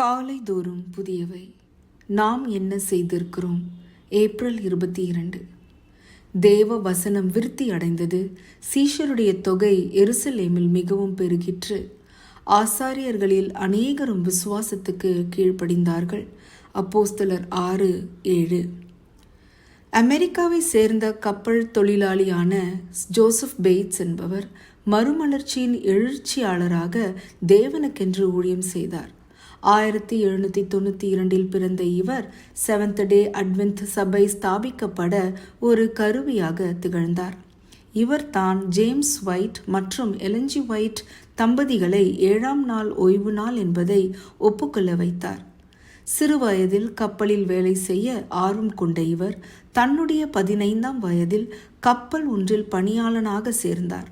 காலை தோறும் புதியவை. நாம் என்ன செய்திருக்கிறோம்? ஏப்ரல் இருபத்தி இரண்டு தேவ வசனம் விருத்தி அடைந்தது. சீஷருடைய தொகை எருசலேமில் மிகவும் பெருகிற்று. ஆசாரியர்களில் அநேகரும் விசுவாசத்துக்கு கீழ்ப்படிந்தார்கள். அப்போஸ்தலர் ஆறு ஏழு. அமெரிக்காவை சேர்ந்த கப்பல் தொழிலாளியான ஜோசப் பெய்ட்ஸ் என்பவர் மறுமலர்ச்சியின் எழுச்சியாளராக தேவனுக்கென்று ஊழியம் செய்தார். ஆயிரத்தி எழுநூற்றி தொண்ணூற்றி இரண்டில் பிறந்த இவர் செவன்த் டே அட்வென்த் சபை ஸ்தாபிக்கப்பட ஒரு கருவியாக திகழ்ந்தார். இவர் தான் ஜேம்ஸ் ஒயிட் மற்றும் எலஞ்சி ஒயிட் தம்பதிகளை ஏழாம் நாள் ஓய்வு நாள் என்பதை ஒப்புக்கொள்ள வைத்தார். சிறு வயதில் கப்பலில் வேலை செய்ய ஆர்வம் கொண்ட இவர் தன்னுடைய பதினைந்தாம் வயதில் கப்பல் ஒன்றில் பணியாளனாக சேர்ந்தார்.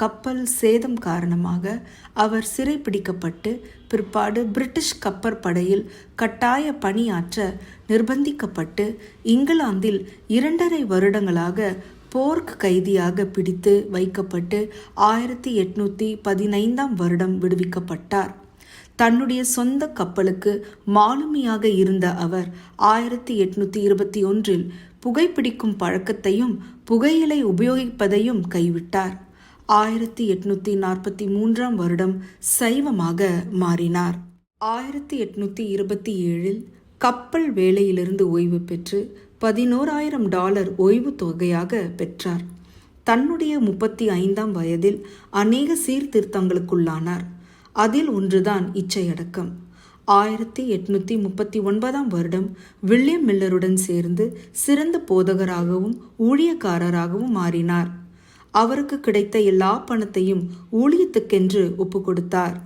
கப்பல் சேதம் காரணமாக அவர் சிறைப்பிடிக்கப்பட்டு பிற்பாடு பிரிட்டிஷ் கப்பற்படையில் கட்டாய பணியாற்ற நிர்பந்திக்கப்பட்டு இங்கிலாந்தில் இரண்டரை வருடங்களாக போர்க் கைதியாக பிடித்து வைக்கப்பட்டு ஆயிரத்தி எட்நூத்தி பதினைந்தாம் வருடம் விடுவிக்கப்பட்டார். தன்னுடைய சொந்த கப்பலுக்கு மாலுமியாக இருந்த அவர் ஆயிரத்தி எட்நூத்தி இருபத்தி ஒன்றில் புகைப்பிடிக்கும் பழக்கத்தையும் புகையிலை உபயோகிப்பதையும் கைவிட்டார். ஆயிரத்தி எட்நூத்தி நாற்பத்தி மூன்றாம் வருடம் சைவமாக மாறினார். ஆயிரத்தி எட்நூத்தி இருபத்தி ஏழில் கப்பல் வேலையிலிருந்து ஓய்வு பெற்று பதினோராயிரம் டாலர் ஓய்வு தொகையாக பெற்றார். தன்னுடைய முப்பத்தி ஐந்தாம் வயதில் அநேக சீர்திருத்தங்களுக்குள்ளானார். அதில் ஒன்றுதான் இச்சையடக்கம். ஆயிரத்தி எட்நூத்தி முப்பத்தி ஒன்பதாம் வருடம் வில்லியம் மில்லருடன் சேர்ந்து சிறந்த போதகராகவும் ஊழியக்காரராகவும் மாறினார். அவருக்கு கிடைத்த எல்லா பணத்தையும் ஊழியத்துக்கென்று ஒப்பு கொடுத்தார்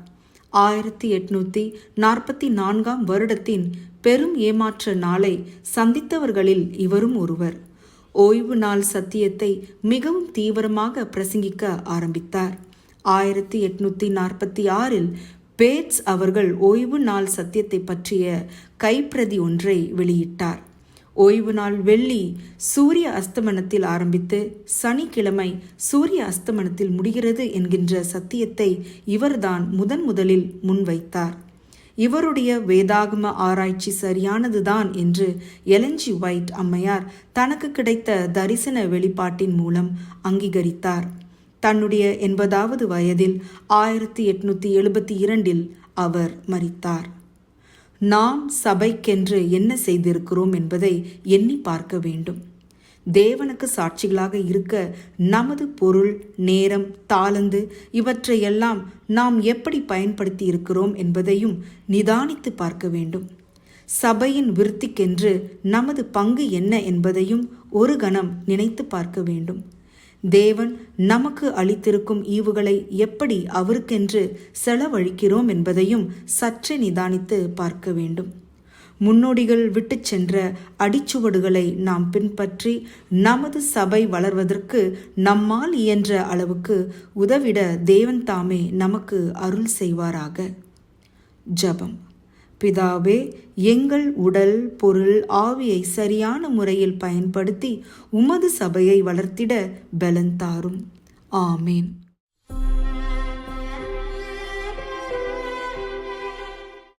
ஆயிரத்தி எட்நூத்தி நாற்பத்தி நான்காம் வருடத்தின் பெரும் ஏமாற்ற நாளை சந்தித்தவர்களில் இவரும் ஒருவர். ஓய்வு நாள் சத்தியத்தை மிகவும் தீவிரமாக பிரசங்கிக்க ஆரம்பித்தார். ஆயிரத்தி எட்நூத்தி நாற்பத்தி ஆறில் பேட்ஸ் அவர்கள் ஓய்வு நாள் சத்தியத்தை பற்றிய கைப்பிரதி ஒன்றை வெளியிட்டார். ஓய்வு நாள் வெள்ளி சூரிய அஸ்தமனத்தில் ஆரம்பித்து சனிக்கிழமை சூரிய அஸ்தமனத்தில் முடிகிறது என்கின்ற சத்தியத்தை இவர்தான் முதன் முதலில் முன்வைத்தார். இவருடைய வேதாகம ஆராய்ச்சி சரியானதுதான் என்று எலஞ்சி ஒயிட் அம்மையார் தனக்கு கிடைத்த தரிசன வெளிப்பாட்டின் மூலம் அங்கீகரித்தார். தன்னுடைய எண்பதாவது வயதில் ஆயிரத்தி எட்நூத்தி எழுபத்தி இரண்டில் அவர் மறித்தார் நாம் சபைக்கென்று என்ன செய்திருக்கிறோம் என்பதை எண்ணி பார்க்க வேண்டும். தேவனுக்கு சாட்சிகளாக இருக்க நமது பொருள் நேரம் தாளந்து இவற்றையெல்லாம் நாம் எப்படி பயன்படுத்தி இருக்கிறோம் என்பதையும் நிதானித்து பார்க்க வேண்டும். சபையின் விருத்திக்கென்று நமது பங்கு என்ன என்பதையும் ஒரு கணம் நினைத்து பார்க்க வேண்டும். தேவன் நமக்கு அளித்திருக்கும் ஈவுகளை எப்படி அவருக்கென்று செலவழிக்கிறோம் என்பதையும் சற்றே நிதானித்து பார்க்க வேண்டும். முன்னோடிகள் விட்டு சென்ற அடிச்சுவடுகளை நாம் பின்பற்றி நமது சபை வளர்வதற்கு நம்மால் இயன்ற அளவுக்கு உதவிட தேவன் தாமே நமக்கு அருள் செய்வாராக. ஜபம். பிதாவே எங்கள் உடல் பொருள் ஆவியை சரியான முறையில் பயன்படுத்தி உமது சபையை வளர்த்திட பலன் தாரும். ஆமேன்.